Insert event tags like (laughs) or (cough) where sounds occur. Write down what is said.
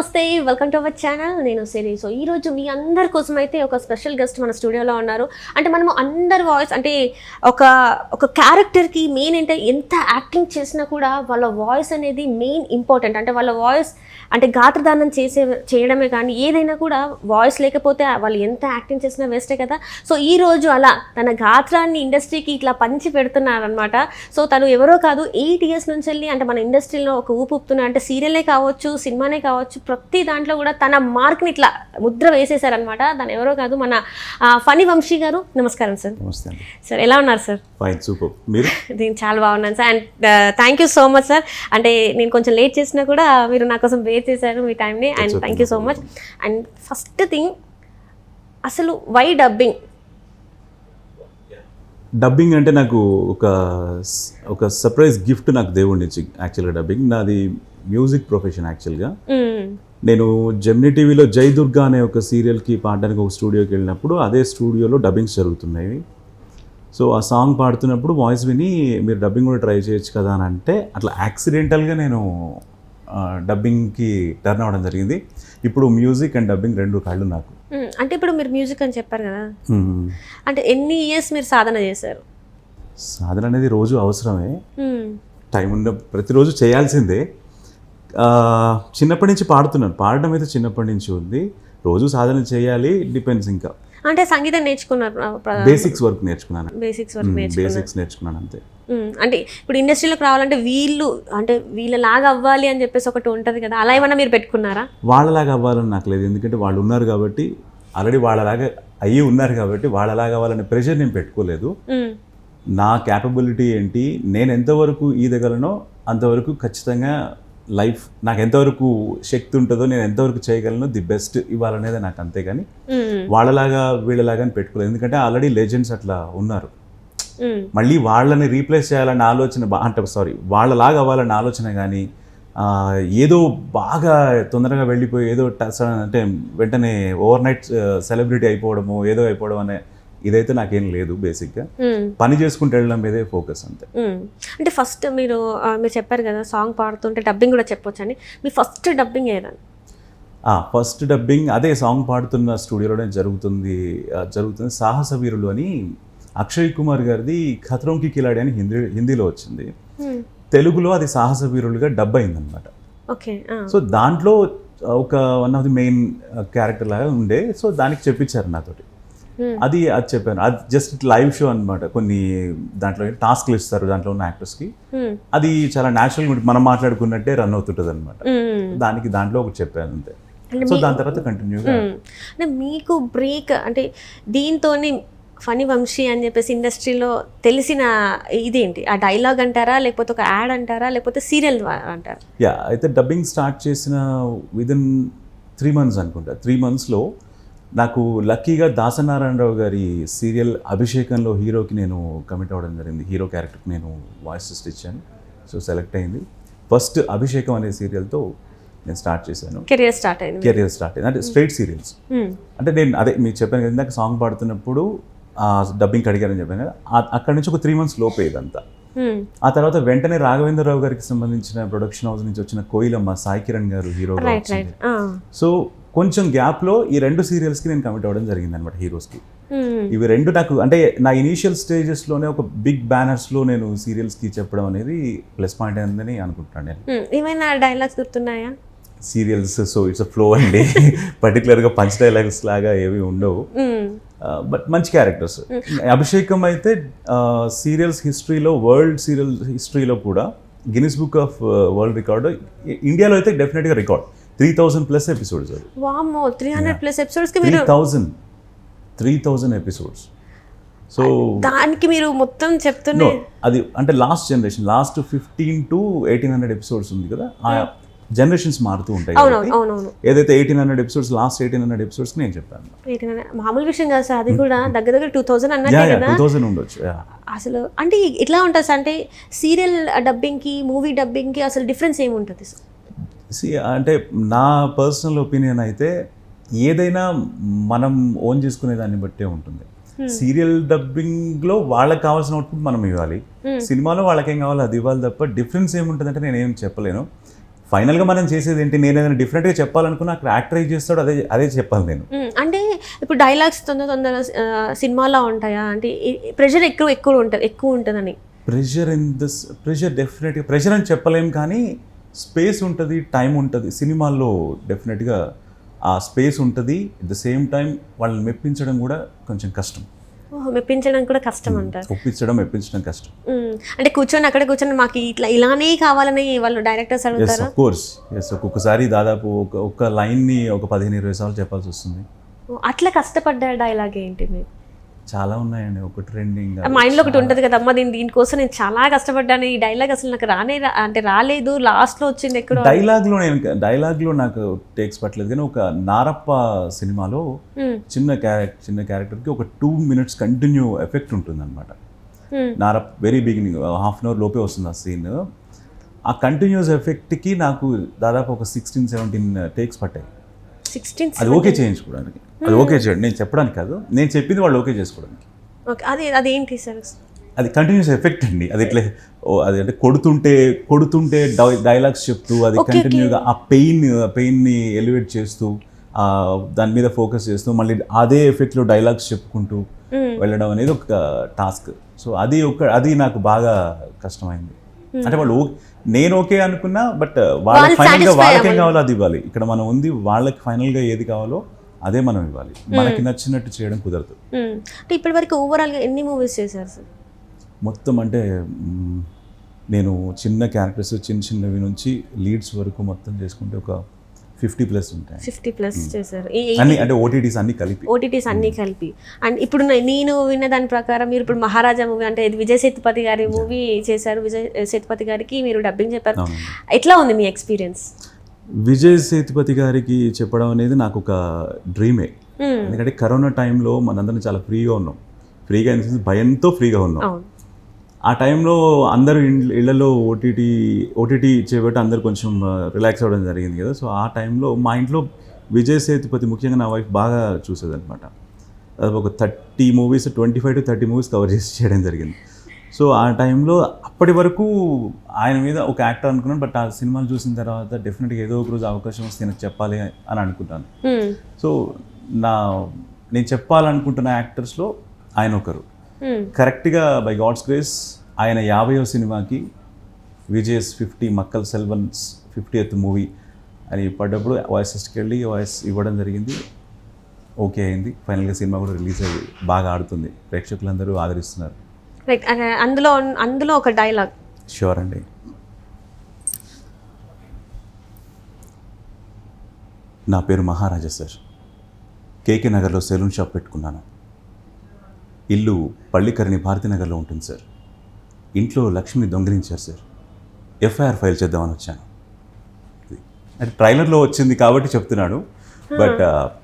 నమస్తే welcome to our channel నేను సిరి. So ఈ రోజు మీ అందరి కోసం అయితే ఒక స్పెషల్ గెస్ట్ మన స్టూడియోలో ఉన్నారు. అంటే మనము అందరి వాయిస్ అంటే ఒక ఒక క్యారెక్టర్కి మెయిన్ అంటే ఎంత యాక్టింగ్ చేసినా కూడా వాళ్ళ వాయిస్ అనేది మెయిన్ ఇంపార్టెంట్ అంటే వాళ్ళ వాయిస్ అంటే గాత్రదానం చేసే చేయడమే కానీ ఏదైనా కూడా వాయిస్ లేకపోతే వాళ్ళు ఎంత యాక్టింగ్ చేసినా వేస్టే కదా. సో ఈ రోజు అలా తన గాత్రాన్ని ఇండస్ట్రీకి ఇట్లా పంచి పెడుతున్నారనమాట సో తను ఎవరో కాదు ఎయిట్ ఇయర్స్ నుంచి వెళ్ళి అంటే మన ఇండస్ట్రీలో ఒక ఊపు ఊపుతున్నా అంటే సీరియలే కావచ్చు సినిమానే కావచ్చు ప్రతి దాంట్లో కూడా తన మార్క్ని ఇట్లా ముద్ర వేసేసారనమాట తను ఎవరో కాదు మన ఫణి వంశీ గారు. నమస్కారం సార్ సార్ ఎలా ఉన్నారు సార్ ఫైన్ సూపర్ మీరు? (laughs) నేను చాలా బాగున్నాను sir and thank you so much sir అంటే నేను కొంచెం లేట్ చేసినా కూడా మీరు నా కోసం వెయిట్ చేశారు మీ టైంని and thank you so much and first thing అసలు వై డబ్బింగ్ డబ్బింగ్ అంటే నాకు ఒక ఒక సర్ప్రైజ్ గిఫ్ట్ నాకు దేవుడి నుంచి యాక్చువల్గా డబ్బింగ్ నాది మ్యూజిక్ ప్రొఫెషన్ యాక్చువల్గా నేను జెమినీ టీవీలో జై దుర్గా అనే ఒక సీరియల్కి పాడడానికి ఒక స్టూడియోకి వెళ్ళినప్పుడు అదే స్టూడియోలో డబ్బింగ్స్ జరుగుతున్నాయి. సో ఆ సాంగ్ పాడుతున్నప్పుడు వాయిస్ విని మీరు డబ్బింగ్ కూడా ట్రై చేయొచ్చు కదా అని అంటే అట్లా యాక్సిడెంటల్గా నేను డబ్బింగ్కి టర్న్ అవ్వడం జరిగింది. ఇప్పుడు మ్యూజిక్ అండ్ డబ్బింగ్ రెండు కళ్ళు నాకు. అంటే ఇప్పుడు మీరు మ్యూజిక్ అని చెప్పారు కదా. అంటే ఎన్ని ఇయర్స్ మీరు సాధన చేశారు? సాధన అనేది రోజు అవసరమే. టైం ఉన్న ప్రతిరోజు చేయాల్సిందే. చిన్నప్పటి నుంచి పాడుతున్నాను. పాడడం అయితే చిన్నప్పటి నుంచి ఉంది. రోజు సాధన చేయాలి డిపెండ్స్ ఇంకా. అంటే సంగీతం నేర్చుకున్నారు బేసిక్స్ వర్క్ నేర్చుకున్నాను. బేసిక్స్ వరకు బేసిక్స్ నేర్చుకున్నాను అంతే. అంటే ఇప్పుడు ఇండస్ట్రీలోకి రావాలంటే వీళ్ళు అంటే వీళ్ళలాగా అవ్వాలి అని చెప్పేసి ఒకటి ఉంటుంది కదా అలా ఏమన్నా మీరు పెట్టుకున్నారా? వాళ్ళలాగా అవ్వాలని నాకు లేదు. ఎందుకంటే వాళ్ళు ఉన్నారు కాబట్టి ఆల్రెడీ వాళ్ళలాగా అయ్యి ఉన్నారు కాబట్టి వాళ్ళలాగా అవ్వాలనే ప్రెషర్ నేను పెట్టుకోలేదు. నా క్యాపబిలిటీ ఏంటి నేను ఎంతవరకు ఈదగలనో అంతవరకు ఖచ్చితంగా లైఫ్ నాకు ఎంతవరకు శక్తి ఉంటుందో నేను ఎంతవరకు చేయగలను ది బెస్ట్ ఇవ్వాలనేది నాకు అంతే కానీ. వాళ్ళలాగా వీళ్ళలాగా అని పెట్టుకోలేదు ఎందుకంటే ఆల్రెడీ లెజెండ్స్ అట్లా ఉన్నారు. మళ్ళీ వాళ్ళని రీప్లేస్ చేయాలన్న ఆలోచన అంటే సారీ వాళ్ళలాగా అవ్వాలన్న ఆలోచన కానీ ఏదో బాగా తొందరగా వెళ్ళిపోయి ఏదో అంటే వెంటనే ఓవర్ నైట్ సెలబ్రిటీ అయిపోవడము ఏదో అయిపోవడం అనే ఇదైతే నాకేం లేదు బేసిక్గా. పని చేసుకుంటూ వెళ్ళడం మీదే ఫోకస్ అంతే. అంటే ఫస్ట్ మీరు మీరు చెప్పారు కదా సాంగ్ పాడుతుంటే డబ్బింగ్ కూడా చెప్పొచ్చండి మీ ఫస్ట్ డబ్బింగ్ ఏదని? ఫస్ట్ డబ్బింగ్ అదే సాంగ్ పాడుతున్న స్టూడియోలోనే జరుగుతుంది జరుగుతుంది సాహస వీరులు అని అక్షయ్ కుమార్ గారిది ఖత్రోంకి కిలాడి అని హిందీ హిందీలో వచ్చింది. తెలుగులో అది సాహస వీరులుగా డబ్ అయిందనమాట. ఓకే సో దాంట్లో ఒక one of the main character లాగా ఉండే సో దానికి చెప్పించారు నాతోటి. అది అది చెప్పాను. అది జస్ట్ లైవ్ షో అన్నమాట. కొన్ని దాంట్లో టాస్క్లు ఇస్తారు దాంట్లో ఉన్న యాక్టర్స్కి అది చాలా న్యాచురల్గా ఉంటుంది మనం మాట్లాడుకున్నట్టే రన్ అవుతుంటుంది అనమాట దానికి దాంట్లో ఒకటి చెప్పాను అంతే. సో దాని తర్వాత కంటిన్యూగా అంటే మీకు బ్రేక్ అంటే దీంతో ఫనీ వంశీ అని చెప్పేసి ఇండస్ట్రీలో తెలిసిన ఇదేంటి? ఆ డైలాగ్ అంటారా? లేకపోతే ఒక యాడ్ అంటారా? లేకపోతే సీరియల్ అంటారా? యా అయితే డబ్బింగ్ స్టార్ట్ చేసిన విదిన్ త్రీ మంత్స్ అనుకుంటా. త్రీ మంత్స్లో నాకు లక్కీగా దాసనారాయణరావు గారి సీరియల్ అభిషేకంలో హీరోకి నేను కమిట్ అవ్వడం జరిగింది. హీరో క్యారెక్టర్కి నేను వాయిస్ టెస్ట్ ఇచ్చాను. సో సెలెక్ట్ అయింది. ఫస్ట్ అభిషేకం అనే సీరియల్తో నేను స్టార్ట్ చేశాను. కెరియర్ స్టార్ట్ అయింది. కెరియర్ స్టార్ట్ అయింది. అంటే స్ట్రైట్ సీరియల్స్. అంటే నేను అదే మీకు చెప్పాను కదా ఇందాక సాంగ్ పాడుతున్నప్పుడు డబ్బింగ్ అడిగారని చెప్పాను కదా అక్కడి నుంచి ఒక త్రీ మంత్స్ లోపే ఇదంతా. ఆ తర్వాత వెంటనే రాఘవేంద్రరావు గారికి సంబంధించిన ప్రొడక్షన్ హౌస్ నుంచి వచ్చిన కోయిలమ్మ సాయి కిరణ్ గారు హీరోగా ఆ. సో కొంచెం గ్యాప్లో ఈ రెండు సీరియల్స్కి నేను కమిట్ అవ్వడం జరిగింది అనమాట హీరోస్కి. ఇవి రెండు నాకు అంటే నా ఇనీషియల్ స్టేజెస్లోనే ఒక బిగ్ బ్యానర్స్లో నేను సీరియల్స్కి చెప్పడం అనేది ప్లస్ పాయింట్ అయిందని అనుకుంటున్నాను నేను. ఏమైనా డైలాగ్స్ గుర్తున్నాయా? సీరియల్స్ సో ఇట్స్ ఫ్లో అండి. (laughs) పర్టికులర్గా పంచ్ డైలాగ్స్ లాగా ఏవి ఉండవు. బట్ మంచి క్యారెక్టర్స్. అభిషేకం అయితే సీరియల్స్ హిస్టరీలో వరల్డ్ సీరియల్ హిస్టరీలో కూడా Guinness book of world record ఇండియాలో అయితే డెఫినెట్గా record. Three thousand plus episodes అది. వామ్మో three hundred plus ఎపిసోడ్స్కి three thousand three thousand episodes so దానికి మీరు మొత్తం చెప్తూనే అది అంటే last generation last fifteen to eighteen hundred episodes ఉంది కదా ఆ జనరేషన్స్ మారుతూ ఉంటాయి ఏదైతే eighteen hundred episodes last eighteen hundred episodes నేను చెప్పాను మామూలు విషయం కాదు సార్ అది కూడా దగ్గర దగ్గర టూ యా కదా. టూ థౌజండ్ ఉండొచ్చు. అసలు అంటే ఎట్లా ఉంటుంది సార్ అంటే సీరియల్ డబ్బింగ్కి మూవీ డబ్బింగ్కి అసలు డిఫరెన్స్ ఏముంటుంది సార్? See, అంటే నా పర్సనల్ ఒపీనియన్ అయితే ఏదైనా మనం ఓన్ చేసుకునే దాన్ని బట్టే ఉంటుంది. సీరియల్ డబ్బింగ్లో వాళ్ళకి కావాల్సిన అవుట్పుట్ మనం ఇవ్వాలి. సినిమాలో వాళ్ళకి కావాలో అది ఇవ్వాలి తప్ప డిఫరెన్స్ ఏముంటుందంటే నేను ఏం చెప్పలేను. ఫైనల్గా మనం చేసేది ఏంటి? నేను ఏదైనా డిఫరెంట్గా చెప్పాలనుకున్నా అక్కడ యాక్టర్ చేస్తాడో అదే అదే చెప్పాలి నేను. మ్మ్. అంటే ఇప్పుడు డైలాగ్స్ తొందర తొందర సినిమాలో ఉంటాయా? అంటే ప్రెషర్ ఎక్కువ ఎక్కువ ఉంటుంది ఎక్కువ ఉంటుందని. ప్రెషర్ ఇన్ దిస్ ప్రెషర్ డెఫినెట్గా ప్రెషర్ అని చెప్పలేం కానీ స్పేస్ ఉంటుంది టైం ఉంటుంది. సినిమాల్లో డెఫినెట్గా ఆ స్పేస్ ఉంటుంది. అట్ ద సేమ్ టైం వాళ్ళని మెప్పించడం కూడా కొంచెం కష్టం. మెప్పించడం కూడా కష్టం అంటారు. ఒప్పించడం మెప్పించడం కష్టం. అంటే కూర్చొని అక్కడ కూర్చొని మాకు ఇట్లా ఇలానే కావాలని వాళ్ళు డైరెక్టర్స్ అడుగుతారా? అఫ్ కోర్స్ ఎస్ ఒక్కొక్కసారి దాదాపు ఒక ఒక లైన్ని ఒక పదిహేను ఇరవై సార్లు చెప్పాల్సి వస్తుంది. అట్లా కష్టపడ్డ డైలాగ్ ఏంటి మీరు చాలా ఉన్నాయండి. ఒక ట్రెండింగ్ మైండ్లో ఒకటి ఉంటుంది కదా అమ్మ దీని దీనికోసం నేను చాలా కష్టపడ్డాను. ఈ డైలాగ్ అసలు నాకు రానే అంటే రాలేదు. లాస్ట్లో వచ్చింది ఎక్కడో డైలాగ్లో నేను డైలాగ్లో నాకు టేక్స్ పట్టలేదు. కానీ ఒక నారప్ప సినిమాలో. చిన్న క్యారెక్టర్ చిన్న క్యారెక్టర్కి ఒక టూ మినిట్స్ కంటిన్యూ ఎఫెక్ట్ ఉంటుంది అనమాట. Narappa very beginning half an hour లోపే వస్తుంది ఆ సీన్ ఆ కంటిన్యూస్ ఎఫెక్ట్కి నాకు దాదాపు ఒక సిక్స్టీన్ సెవెంటీన్ టేక్స్ పట్టాయి. సిక్స్టీన్ అది ఓకే చేయించుకోవడానికి. అది ఓకే చేయండి. నేను చెప్పడానికి కాదు. నేను చెప్పింది వాళ్ళు ఓకే చేసుకోవడానికి. ఓకే. అది అదేంటి సార్? అది కంటిన్యూస్ ఎఫెక్ట్ అండి. అది ఇట్లా ఓ, అది అంటే కొడుతుంటే కొడుతుంటే డైలాగ్స్ చెప్తూ అది కంటిన్యూగా ఆ పెయిన్ పెయిన్ని ఎలివేట్ చేస్తూ ఆ, దాని మీద ఫోకస్ చేస్తూ మళ్ళీ అదే ఎఫెక్ట్లో డైలాగ్స్ చెప్పుకుంటూ. వెళ్ళడం అనేది ఒక టాస్క్ సో అది ఒక అది నాకు బాగా కష్టమైంది. అంటే వాళ్ళు నేను ఓకే అనుకున్నా బట్ వాళ్ళకి వాళ్ళు ఫైనల్గా వాళ్ళకి. కావాలో అది ఇవ్వాలి. ఇక్కడ మనం ఉంది వాళ్ళకి ఫైనల్గా ఏది కావాలో అదే మనం ఇవ్వాలి. మనకి నచ్చినట్టు చేయడం కుదరదు. మ్మ్. అంటే ఇప్పటి వరకు ఓవరాల్గా ఎన్ని మూవీస్ చేశారు సార్ మొత్తం అంటే నేను చిన్న క్యారెక్టర్స్ చిన్న చిన్నవి నుంచి లీడ్స్ వరకు మొత్తం చేసుకుంటే ఒక ఫిఫ్టీ ప్లస్ ఉంటాయి. ఫిఫ్టీ ప్లస్ చేశారు. అన్ని అంటే ఓటీటీస్ అన్ని కలిపి. ఓటీటీస్ అన్ని కలిపి. అండ్ ఇప్పుడు నేను విన్న దాని ప్రకారం మీరు ఇప్పుడు మహారాజా మూవీ అంటే ఇది విజయ్ సేతుపతి గారి మూవీ చేశారు. విజయ్ సేతుపతి గారికి మీరు డబ్బింగ్ చెప్పారు. ఎట్లా ఉంది మీ ఎక్స్పీరియన్స్ విజయ్ సేతుపతి గారికి చెప్పడం అనేది నాకు ఒక డ్రీమే ఎందుకంటే కరోనా టైంలో మనందరం చాలా ఫ్రీగా ఉన్నాం. ఫ్రీగా భయంతో ఫ్రీగా ఉన్నాం. ఆ టైంలో అందరూ ఇళ్ళలో ఓటీటీ ఓటీటీ చేయబట్టి అందరు కొంచెం రిలాక్స్ అవ్వడం జరిగింది కదా. సో ఆ టైంలో మా ఇంట్లో విజయ్ సేతుపతి ముఖ్యంగా నా వైఫ్ బాగా చూసేదన్నమాట. అది ఒక thirty movies twenty five to thirty movies cover చేసి చేయడం జరిగింది. సో ఆ టైంలో అప్పటి వరకు ఆయన మీద ఒక యాక్టర్ అనుకున్నాను. బట్ ఆ సినిమాలు చూసిన తర్వాత డెఫినెట్గా ఏదో ఒక రోజు అవకాశం వస్తే నాకు చెప్పాలి అని అనుకుంటాను. సో నా నేను చెప్పాలనుకుంటున్న యాక్టర్స్లో ఆయన ఒకరు. కరెక్ట్గా బై గాడ్స్ గ్రేస్ ఆయన యాభైవ సినిమాకి Vijay's fifty Makkal Selvan's fiftieth movie అని పడ్డప్పుడు వాయిస్ టెస్ట్కి వెళ్ళి వాయిస్ ఇవ్వడం జరిగింది. ఓకే అయింది. ఫైనల్గా సినిమా కూడా రిలీజ్ అయ్యి బాగా ఆడుతుంది. ప్రేక్షకులందరూ ఆదరిస్తున్నారు. రైట్ అందులో అందులో ఒక డైలాగ్. షూర్ అండి. నా పేరు మహారాజా సార్. కేకే నగర్లో సెలూన్ షాప్ పెట్టుకున్నాను. ఇల్లు పள்ளிకరిని భారతీనగర్లో ఉంటుంది సార్. ఇంట్లో లక్ష్మిని దొంగిలించారు సార్. ఎఫ్ఐఆర్ ఫైల్ చేద్దామని వచ్చాను. అంటే ట్రైలర్లో వచ్చింది కాబట్టి చెప్తున్నాడు బట్